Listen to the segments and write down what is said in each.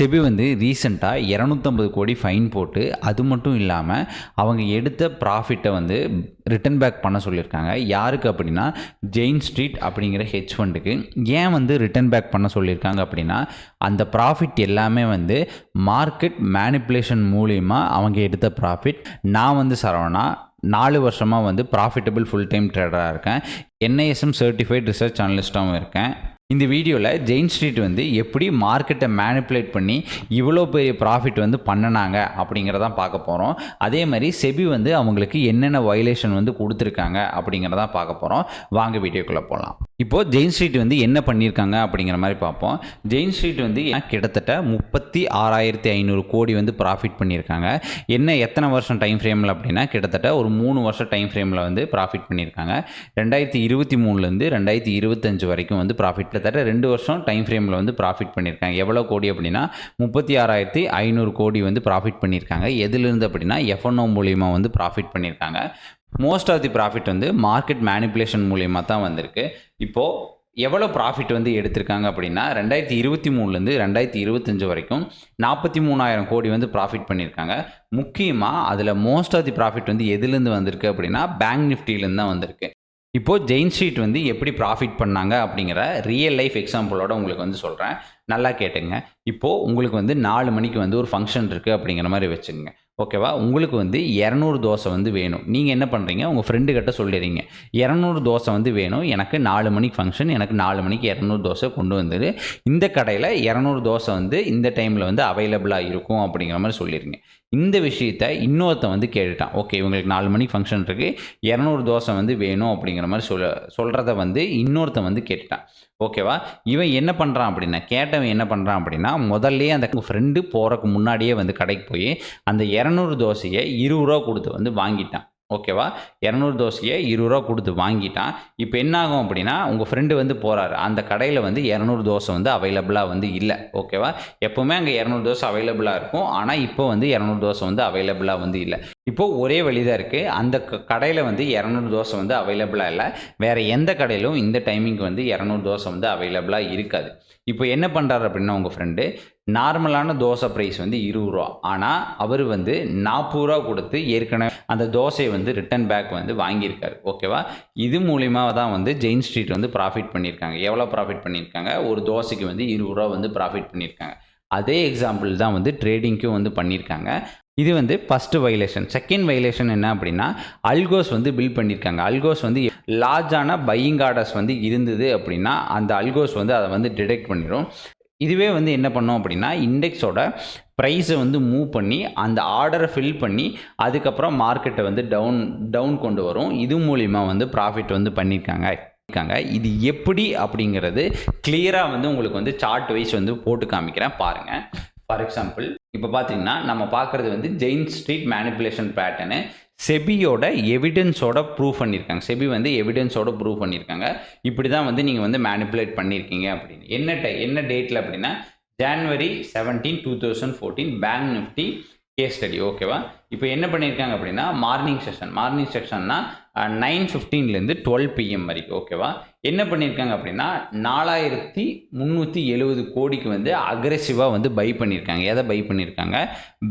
SEBI வந்து ரீசெண்டாக இரநூத்தம்பது கோடி ஃபைன் போட்டு அது மட்டும் இல்லாமல் அவங்க எடுத்த ப்ராஃபிட்டை வந்து ரிட்டன் பேக் பண்ண சொல்லியிருக்காங்க. யாருக்கு அப்படின்னா ஜெயின் ஸ்ட்ரீட் அப்படிங்கிற ஹெச் ஃபண்டுக்கு ஏன் வந்து ரிட்டர்ன் பேக் பண்ண சொல்லியிருக்காங்க அப்படின்னா அந்த ப்ராஃபிட் எல்லாமே வந்து மார்க்கெட் மேனிப்புலேஷன் மூலிமா அவங்க எடுத்த ப்ராஃபிட் நான் வந்து சரவணா நாலு வருஷமாக வந்து ப்ராஃபிட்டபிள் ஃபுல் டைம் ட்ரேடராக இருக்கேன். என்ஐஎஸ்எம் சர்டிஃபைட் ரிசர்ச் அனலிஸ்ட்டாகவும் இருக்கேன். இந்த வீடியோவில் ஜெயின் ஸ்ட்ரீட் வந்து எப்படி மார்க்கெட்டை மேனிப்புலேட் பண்ணி இவ்வளோ பெரிய ப்ராஃபிட் வந்து பண்ணினாங்க அப்படிங்கிறதான் பார்க்க போகிறோம் அதே மாதிரி செபி வந்து அவங்களுக்கு என்னென்ன வயலேஷன் வந்து கொடுத்துருக்காங்க அப்படிங்கிறதான் பார்க்க போகிறோம் வாங்க வீடியோக்குள்ளே போகலாம் இப்போது ஜெயின் ஸ்ட்ரீட் வந்து என்ன பண்ணியிருக்காங்க அப்படிங்கிற மாதிரி பார்ப்போம். ஜெயின் ஸ்ட்ரீட் வந்து கிட்டத்தட்ட முப்பத்தி ஆறாயிரத்தி ஐநூறு கோடி வந்து ப்ராஃபிட் பண்ணியிருக்காங்க. என்ன எத்தனை வருஷம் டைம் ஃப்ரேமில் அப்படின்னா கிட்டத்தட்ட ஒரு மூணு வருஷம் டைம் ஃப்ரேமில் வந்து ப்ராஃபிட் பண்ணியிருக்காங்க. ரெண்டாயிரத்தி இருபத்தி மூணுலேருந்து ரெண்டாயிரத்தி இருபத்தஞ்சு வரைக்கும் வந்து ப்ராஃபிட்டில் கிட்டத்தட்ட ரெண்டு வருஷம் டைம் ஃப்ரேமில் வந்து ப்ராஃபிட் பண்ணியிருக்காங்க. எவ்வளோ கோடி அப்படின்னா முப்பத்தி ஆறாயிரத்தி ஐநூறு கோடி வந்து ப்ராஃபிட் பண்ணியிருக்காங்க. எதுலேருந்து அப்படின்னா எஃப்என்ஓ மூலியமாக வந்து ப்ராஃபிட் பண்ணியிருக்காங்க. மோஸ்ட் ஆஃப் தி ப்ராஃபிட் வந்து மார்க்கெட் மேனிப்புலேஷன் மூலியமாக தான் வந்திருக்கு. இப்போது எவ்வளோ ப்ராஃபிட் வந்து எடுத்திருக்காங்க அப்படின்னா ரெண்டாயிரத்தி இருபத்தி மூணுலேருந்து ரெண்டாயிரத்தி இருபத்தஞ்சு வரைக்கும் நாற்பத்தி மூணாயிரம் கோடி வந்து ப்ராஃபிட் பண்ணியிருக்காங்க. முக்கியமாக அதில் மோஸ்ட் ஆஃப் தி ப்ராஃபிட் வந்து எதுலேருந்து வந்திருக்கு அப்படின்னா பேங்க் நிஃப்டிலேருந்து தான் வந்திருக்கு. இப்போது ஜெயின் ஸ்ட்ரீட் வந்து எப்படி ப்ராஃபிட் பண்ணாங்க அப்படிங்கிற ரியல் லைஃப் எக்ஸாம்பிளோட உங்களுக்கு வந்து சொல்கிறேன் நல்லா கேட்டுங்க. இப்போது உங்களுக்கு வந்து நாலு மணிக்கு வந்து ஒரு ஃபங்க்ஷன் இருக்குது அப்படிங்கிற மாதிரி வச்சுக்கோங்க ஓகேவா உங்களுக்கு வந்து இரநூறு தோசை வந்து வேணும். நீங்கள் என்ன பண்ணுறீங்க உங்கள் ஃப்ரெண்டு கிட்ட சொல்லிடுறீங்க. இரநூறு தோசை வந்து வேணும். எனக்கு நாலு மணிக்கு ஃபங்க்ஷன் எனக்கு நாலு மணிக்கு இரநூறு தோசை கொண்டு வந்துடு இந்த கடையில் இரநூறு தோசை வந்து இந்த டைமில் வந்து அவைலபிளாக இருக்கும் அப்படிங்கிற மாதிரி சொல்லிடுங்க. இந்த விஷயத்த இன்னொருத்தன் வந்து கேட்டுட்டான். ஓகே இவங்களுக்கு நாலு மணிக்கு ஃபங்க்ஷன் இருக்குது இரநூறு தோசை வந்து வேணும் அப்படிங்கிற மாதிரி சொல்ல சொல்கிறத வந்து இன்னொருத்தன் வந்து கேட்டுட்டான். ஓகேவா? இவன் என்ன பண்ணுறான் அப்படின்னா கேட்டவன் என்ன பண்ணுறான் அப்படின்னா முதல்ல அந்த ஃப்ரெண்டு போகிறக்கு முன்னாடியே வந்து கடைக்கு போய் அந்த இரநூறு தோசையை இருபது ரூபா கொடுத்து வந்து வாங்கிட்டான். ஓகேவா? இரநூறு தோசையை இருபது ரூபா கொடுத்து வாங்கிட்டான். இப்போ என்ன ஆகும் அப்படின்னா உங்கள் ஃப்ரெண்டு வந்து போகிறாரு அந்த கடையில் வந்து இரநூறு தோசை வந்து அவைலபிளாக வந்து இல்லை. ஓகேவா? எப்போவுமே அங்கே இரநூறு தோசை அவைலபிளாக இருக்கும். ஆனால் இப்போ வந்து இரநூறு தோசை வந்து அவைலபிளாக வந்து இல்லை. இப்போது ஒரே வழி தான் இருக்குது அந்த க கடையில் வந்து இரநூறு தோசை வந்து அவைலபிளாக இல்லை. வேறு எந்த கடையிலும் இந்த டைமிங்க்கு வந்து இரநூறு தோசை வந்து அவைலபிளாக இருக்காது. இப்போ என்ன பண்ணுறாரு அப்படின்னா உங்கள் ஃப்ரெண்டு நார்மலான தோசை ப்ரைஸ் வந்து இருபது ரூபா. ஆனால் அவர் வந்து நாற்பது ரூபா கொடுத்து ஏற்கனவே அந்த தோசையை வந்து ரிட்டன் பேக் வந்து வாங்கியிருக்காரு. ஓகேவா இது மூலிமா தான் வந்து ஜெயின் ஸ்ட்ரீட் வந்து ப்ராஃபிட் பண்ணியிருக்காங்க. எவ்வளோ ப்ராஃபிட் பண்ணியிருக்காங்க? ஒரு தோசைக்கு வந்து இருபது ரூபா வந்து ப்ராஃபிட் பண்ணியிருக்காங்க. அதே எக்ஸாம்பிள் தான் வந்து ட்ரேடிங்க்கும் வந்து பண்ணியிருக்காங்க. இது வந்து ஃபஸ்ட்டு வைலேஷன் செகண்ட் வைலேஷன் என்ன அப்படின்னா அல்கோஸ் வந்து பில் பண்ணியிருக்காங்க. அல்கோஸ் வந்து லார்ஜான பையிங் ஆர்டர்ஸ் வந்து இருந்தது அப்படின்னா அந்த அல்கோஸ் வந்து அதை வந்து டிடெக்ட் பண்ணிடும் இதுவே வந்து என்ன பண்ணோம் அப்படின்னா இண்டெக்ஸோட ப்ரைஸை வந்து மூவ் பண்ணி அந்த ஆர்டரை ஃபில் பண்ணி அதுக்கப்புறம் மார்க்கெட்டை வந்து டவுன் டவுன் கொண்டு வரும். இது மூலிமா வந்து ப்ராஃபிட் வந்து பண்ணியிருக்காங்க இருக்காங்க இது எப்படி அப்படிங்கிறது கிளியராக வந்து உங்களுக்கு வந்து சார்ட் வைஸ் வந்து போட்டு காமிக்கிறேன். பாருங்கள் ஃபார் எக்ஸாம்பிள் இப்போ பார்த்தீங்கன்னா நம்ம பார்க்குறது வந்து ஜெயின் ஸ்ட்ரீட் மேனிப்புலேஷன் பேட்டர்னு செபியோட எவிடன்ஸோட ப்ரூவ் பண்ணியிருக்காங்க செபி வந்து எவிடன்ஸோட ப்ரூவ் பண்ணியிருக்காங்க இப்படி தான் வந்து நீங்கள் வந்து மேனிப்புலேட் பண்ணியிருக்கீங்க அப்படின்னு. என்ன டை என்ன டேட்டில் அப்படின்னா January seventeen two thousand fourteen Bank Nifty case study ஓகேவா இப்போ என்ன பண்ணியிருக்காங்க அப்படின்னா மார்னிங் செஷன் மார்னிங் செஷன்னா நைன் ஃபிஃப்டீன்லேருந்து டுவெல் பிஎம் வரைக்கும். ஓகேவா என்ன பண்ணியிருக்காங்க அப்படின்னா நாலாயிரத்தி முந்நூற்றி எழுபது கோடிக்கு வந்து அக்ரெசிவாக வந்து பை பண்ணியிருக்காங்க எதை பை பண்ணியிருக்காங்க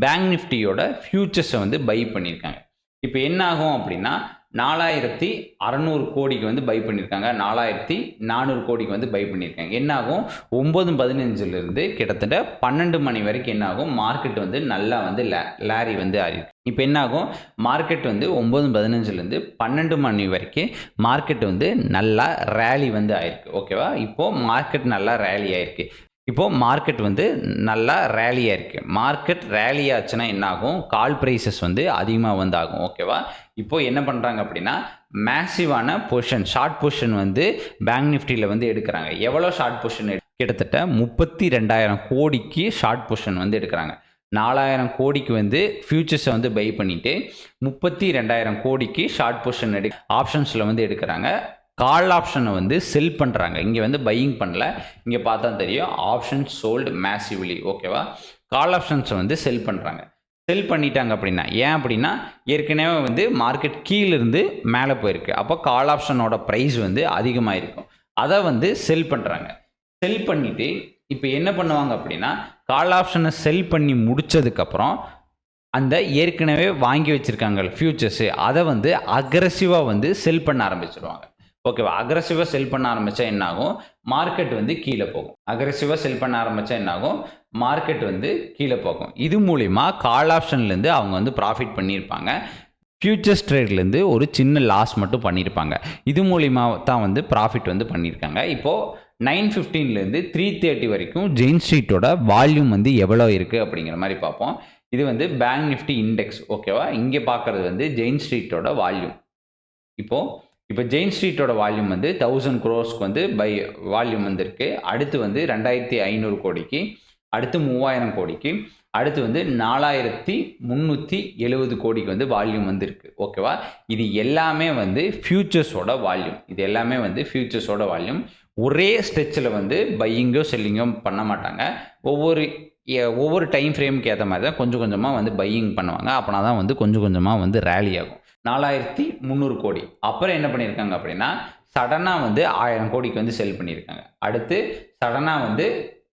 பேங்க் நிஃப்டியோட ஃப்யூச்சர்ஸை வந்து பை பண்ணியிருக்காங்க இப்போ என்ன ஆகும் அப்படின்னா நாலாயிரத்தி அறநூறு கோடிக்கு வந்து பை பண்ணியிருக்காங்க நாலாயிரத்தி நானூறு கோடிக்கு வந்து பை பண்ணியிருக்காங்க என்னாகும்? ஒம்பது பதினஞ்சுலேருந்து கிட்டத்தட்ட பன்னெண்டு மணி வரைக்கும் என்னாகும்? மார்க்கெட் வந்து நல்லா வந்து லே லாரி வந்து ஆறிருக்கு இப்போ என்னாகும்? மார்க்கெட் வந்து ஒம்பது பதினஞ்சுலேருந்து பன்னெண்டு மணி வரைக்கும் மார்க்கெட் வந்து நல்லா ரேலி வந்து ஆயிருக்கு. ஓகேவா இப்போது மார்க்கெட் நல்லா ரேலி ஆயிருக்கு. இப்போது மார்க்கெட் வந்து நல்லா ரேலியாக இருக்குது மார்க்கெட் ரேலி ஆச்சுன்னா என்ன ஆகும் கால் ப்ரைஸஸ் வந்து அதிகமாக வந்து ஆகும் ஓகேவா இப்போது என்ன பண்ணுறாங்க அப்படின்னா மேசிவான பொஷன் ஷார்ட் பொஷன் வந்து பேங்க் நிஃப்டியில் வந்து எடுக்கிறாங்க. எவ்வளோ ஷார்ட் பொஷன் கிட்டத்தட்ட முப்பத்தி ரெண்டாயிரம் கோடிக்கு ஷார்ட் பொஷன் வந்து எடுக்கிறாங்க. நாலாயிரம் கோடிக்கு வந்து ஃபியூச்சர்ஸை வந்து பை பண்ணிவிட்டு முப்பத்தி ரெண்டாயிரம் கோடிக்கு ஷார்ட் பொஷன் எடு ஆப்ஷன்ஸில் வந்து எடுக்கிறாங்க. கால் ஆப்ஷனை வந்து செல் பண்ணுறாங்க இங்கே வந்து பையிங் பண்ணல. இங்கே பார்த்தா தெரியும். ஆப்ஷன் சோல்டு மேசிவ்லி ஓகேவா கால் ஆப்ஷன்ஸை வந்து செல் பண்ணுறாங்க செல் பண்ணிட்டாங்க அப்படின்னா ஏன் அப்படின்னா ஏற்கனவே வந்து மார்க்கெட் கீழிருந்து மேலே போயிருக்கு. அப்போ கால் ஆப்ஷனோட ப்ரைஸ் வந்து அதிகமாக இருக்கும் அதை வந்து செல் பண்ணுறாங்க செல் பண்ணிவிட்டு இப்போ என்ன பண்ணுவாங்க அப்படின்னா கால் ஆப்ஷனை செல் பண்ணி முடிச்சதுக்கப்புறம் அந்த ஏற்கனவே வாங்கி வச்சுருக்காங்க ஃப்யூச்சர்ஸு அதை வந்து அக்ரஸிவாக வந்து செல் பண்ண ஆரம்பிச்சிடுவாங்க ஓகேவா அக்ரஸிவாக செல் பண்ண ஆரம்பித்தா என்னாகும்? மார்க்கெட் வந்து கீழே போகும். அக்ரஸிவாக செல் பண்ண ஆரம்பித்தா என்னாகும்? மார்க்கெட் வந்து கீழே போகும். இது மூலிமா கால் ஆப்ஷன்லேருந்து அவங்க வந்து ப்ராஃபிட் பண்ணியிருப்பாங்க. ஃபியூச்சர்ஸ் ட்ரேட்லேருந்து ஒரு சின்ன லாஸ் மட்டும் பண்ணியிருப்பாங்க. இது மூலிமா தான் வந்து ப்ராஃபிட் வந்து பண்ணியிருக்காங்க. இப்போது நைன் ஃபிஃப்டீன்லேருந்து த்ரீ தேர்ட்டி வரைக்கும் ஜெயின் ஸ்ட்ரீட்டோட வால்யூம் வந்து எவ்வளோ இருக்குது அப்படிங்கிற மாதிரி பார்ப்போம். இது வந்து பேங்க் நிஃப்டி இண்டெக்ஸ் ஓகேவா இங்கே பார்க்குறது வந்து ஜெயின் ஸ்ட்ரீட்டோட வால்யூம் இப்போது இப்போ ஜெயின் ஸ்ட்ரீட்டோட வால்யூம் வந்து தௌசண்ட் க்ரோஸ்க்கு வந்து பை வால்யூம் வந்திருக்கு. அடுத்து வந்து ரெண்டாயிரத்தி ஐநூறு கோடிக்கு அடுத்து மூவாயிரம் கோடிக்கு அடுத்து வந்து நாலாயிரத்தி முந்நூற்றி எழுபது கோடிக்கு வந்து வால்யூம் வந்திருக்கு. ஓகேவா இது எல்லாமே வந்து ஃபியூச்சர்ஸோட வால்யூம் இது எல்லாமே வந்து ஃபியூச்சர்ஸோட வால்யூம் ஒரே ஸ்ட்ரெச்சில் வந்து பையிங்கோ செல்லிங்கோ பண்ண மாட்டாங்க. ஒவ்வொரு ஒவ்வொரு டைம் ஃப்ரேமுக்கு ஏற்ற மாதிரி தான் கொஞ்சம் கொஞ்சமாக வந்து பையிங் பண்ணுவாங்க. அப்போனா தான் வந்து கொஞ்சம் கொஞ்சமாக வந்து ரேலி ஆகும். நாலாயிரத்தி முந்நூறு கோடி. அப்புறம் என்ன பண்ணியிருக்காங்க அப்படின்னா சடனாக வந்து ஆயிரம் கோடிக்கு வந்து செல் பண்ணியிருக்காங்க. அடுத்து சடனாக வந்து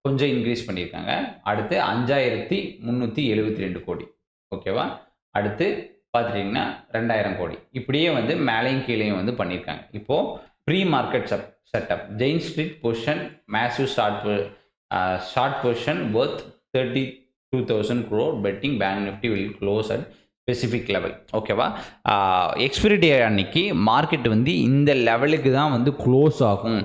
கொஞ்சம் இன்க்ரீஸ் பண்ணியிருக்காங்க. அடுத்து அஞ்சாயிரத்தி முந்நூற்றி எழுபத்தி ரெண்டு கோடி. ஓகேவா அடுத்து பார்த்துட்டிங்கன்னா ரெண்டாயிரம் கோடி. இப்படியே வந்து மேலையும் கீழேயும் வந்து பண்ணியிருக்காங்க. இப்போது pre market chef setup Jane Street position massive short short position worth thirty two thousand crore betting Bank Nifty will close at specific level ஓகேவா எக்ஸ்பிரி டே அன்னைக்கு மார்க்கெட் வந்து இந்த லெவலுக்கு தான் வந்து க்ளோஸ் ஆகும்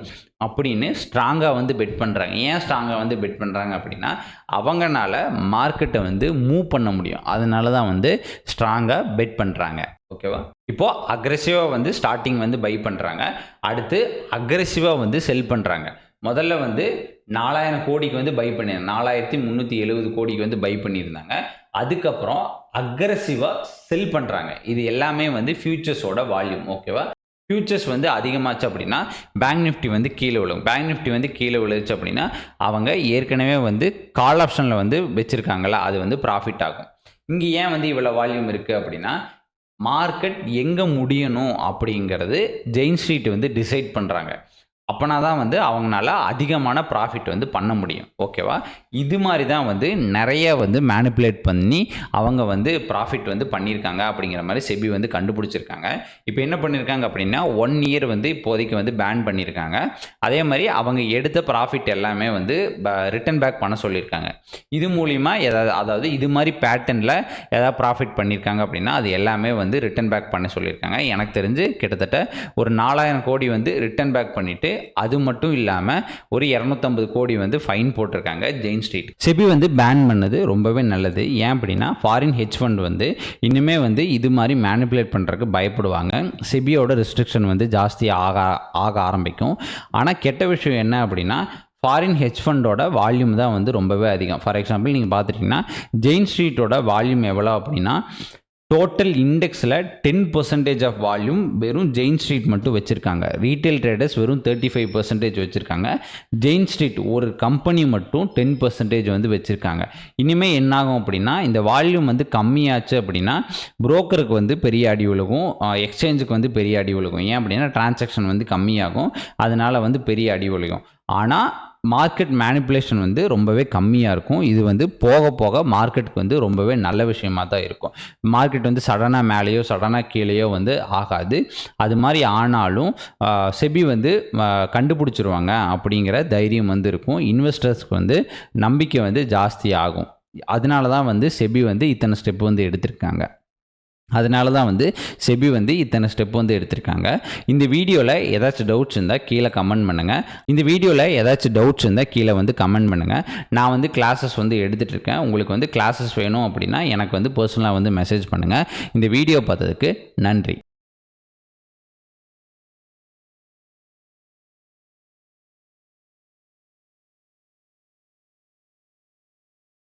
அப்படின்னு ஸ்ட்ராங்காக வந்து பெட் பண்ணுறாங்க ஏன் ஸ்ட்ராங்காக வந்து பெட் பண்ணுறாங்க அப்படின்னா அவங்கனால மார்க்கெட்டை வந்து மூவ் பண்ண முடியும். அதனால தான் வந்து ஸ்ட்ராங்காக பெட் பண்ணுறாங்க ஓகேவா இப்போது அக்ரெசிவாக வந்து ஸ்டார்டிங் வந்து பை பண்ணுறாங்க அடுத்து அக்ரெசிவாக வந்து செல் பண்ணுறாங்க முதல்ல வந்து நாலாயிரம் கோடிக்கு வந்து பை பண்ணியிருந்தாங்க நாலாயிரத்தி முந்நூற்றி எழுபது கோடிக்கு வந்து பை பண்ணியிருந்தாங்க. அதுக்கப்புறம் அக்ரஸிவாக செல் பண்ணுறாங்க இது எல்லாமே வந்து ஃபியூச்சர்ஸோட வால்யூம் ஓகேவா ஃபியூச்சர்ஸ் வந்து அதிகமாச்சு அப்படின்னா பேங்க் நிஃப்டி வந்து கீழே விழும். பேங்க் நிஃப்டி வந்து கீழே விழுச்சு அப்படின்னா அவங்க ஏற்கனவே வந்து கால் ஆப்ஷனில் வந்து வச்சுருக்காங்களா அது வந்து ப்ராஃபிட் ஆகும். இங்கே ஏன் வந்து இவ்வளோ வால்யூம் இருக்குது அப்படின்னா மார்க்கெட் எங்கே முடியணும் அப்படிங்கிறது ஜெயின் ஸ்ட்ரீட் வந்து டிசைட் பண்ணுறாங்க அப்போனா தான் வந்து அவங்களால அதிகமான ப்ராஃபிட் வந்து பண்ண முடியும். ஓகேவா இது மாதிரி தான் வந்து நிறைய வந்து மேனிப்புலேட் பண்ணி அவங்க வந்து ப்ராஃபிட் வந்து பண்ணியிருக்காங்க அப்படிங்கிற மாதிரி செபி வந்து கண்டுபிடிச்சிருக்காங்க. இப்போ என்ன பண்ணியிருக்காங்க அப்படின்னா ஒன் இயர் வந்து இப்போதைக்கு வந்து பேன் பண்ணியிருக்காங்க. அதே மாதிரி அவங்க எடுத்த ப்ராஃபிட் எல்லாமே வந்து ரிட்டர்ன் பேக் பண்ண சொல்லியிருக்காங்க. இது மூலிமா ஏதாவது அதாவது இது மாதிரி பேட்டர்னில் ஏதாவது ப்ராஃபிட் பண்ணியிருக்காங்க அப்படின்னா அது எல்லாமே வந்து ரிட்டர்ன் பேக் பண்ண சொல்லியிருக்காங்க. எனக்கு தெரிஞ்சு கிட்டத்தட்ட ஒரு நாலாயிரம் கோடி வந்து ரிட்டர்ன் பேக் பண்ணிவிட்டு அது மட்டும் இல்லாமல் ஒரு இரநூத்தம்பது கோடி வந்து ஃபைன் போட்டிருக்காங்க ஜெயின் ஸ்ட்ரீட் செபி வந்து பேன் பண்ணது ரொம்பவே நல்லது. ஏன் அப்படின்னா ஃபாரின் ஹெச் ஃபண்ட் வந்து இன்னுமே வந்து இது மாதிரி மேனிப்புலேட் பண்ணுறதுக்கு பயப்படுவாங்க. செபியோட ரெஸ்ட்ரிக்ஷன் வந்து ஜாஸ்தி ஆக ஆக ஆரம்பிக்கும். ஆனால் கெட்ட விஷயம் என்ன அப்படின்னா ஃபாரின் ஹெச் ஃபண்டோட வால்யூம் தான் வந்து ரொம்பவே அதிகம். ஃபார் எக்ஸாம்பிள் நீங்கள் பார்த்துட்டிங்கன்னா ஜெயின் ஸ்ட்ரீட்டோட வால்யூம் எவ்வளோ அப்படின்னா டோட்டல் இண்டெக்ஸில் டென் பர்சன்டேஜ் ஆஃப் வால்யூம் வெறும் ஜெயின் ஸ்ட்ரீட் மட்டும் வச்சுருக்காங்க. ரீட்டைல் ட்ரேடர்ஸ் வெறும் தேர்ட்டி ஃபைவ் பர்சன்டேஜ் வச்சுருக்காங்க. ஜெயின் ஸ்ட்ரீட் ஒரு கம்பெனி மட்டும் டென் பர்சன்டேஜ் வந்து வச்சுருக்காங்க. இனிமேல் என்னாகும் அப்படின்னா இந்த வால்யூம் வந்து கம்மியாச்சு அப்படின்னா புரோக்கருக்கு வந்து பெரிய அடி விழுகும். எக்ஸ்சேஞ்சுக்கு வந்து பெரிய அடி விழுகும். ஏன் அப்படின்னா டிரான்சாக்ஷன் வந்து கம்மியாகும். அதனால் வந்து பெரிய அடி விழுகும். ஆனால் மார்க்கெட் மேனிப்புலேஷன் வந்து ரொம்பவே கம்மியாக இருக்கும். இது வந்து போக போக மார்க்கெட்டுக்கு வந்து ரொம்பவே நல்ல விஷயமா தான் இருக்கும். மார்க்கெட் வந்து சடனாக மேலேயோ சடனாக கீழேயோ வந்து ஆகாது. அது மாதிரி ஆனாலும் செபி வந்து கண்டுபிடிச்சிருவாங்க அப்படிங்கிற தைரியம் வந்து இருக்கும். இன்வெஸ்டர்ஸ்க்கு வந்து நம்பிக்கை வந்து ஜாஸ்தி ஆகும். அதனால தான் வந்து செபி வந்து இத்தனை ஸ்டெப் வந்து எடுத்திருக்காங்க. அதனால தான் வந்து செபி வந்து இத்தனை ஸ்டெப் வந்து எடுத்திருக்காங்க. இந்த வீடியோவில் ஏதாச்சும் டவுட்ஸ் இருந்தால் கீழே கமெண்ட் பண்ணுங்கள் இந்த வீடியோவில் ஏதாச்சும் டவுட்ஸ் இருந்தால் கீழே வந்து கமெண்ட் பண்ணுங்கள் நான் வந்து கிளாஸஸ் வந்து எடுத்துகிட்டு இருக்கேன். உங்களுக்கு வந்து கிளாஸஸ் வேணும் அப்படின்னா எனக்கு வந்து பர்சனலாக வந்து மெசேஜ் பண்ணுங்கள் இந்த வீடியோ பார்த்ததுக்கு நன்றி.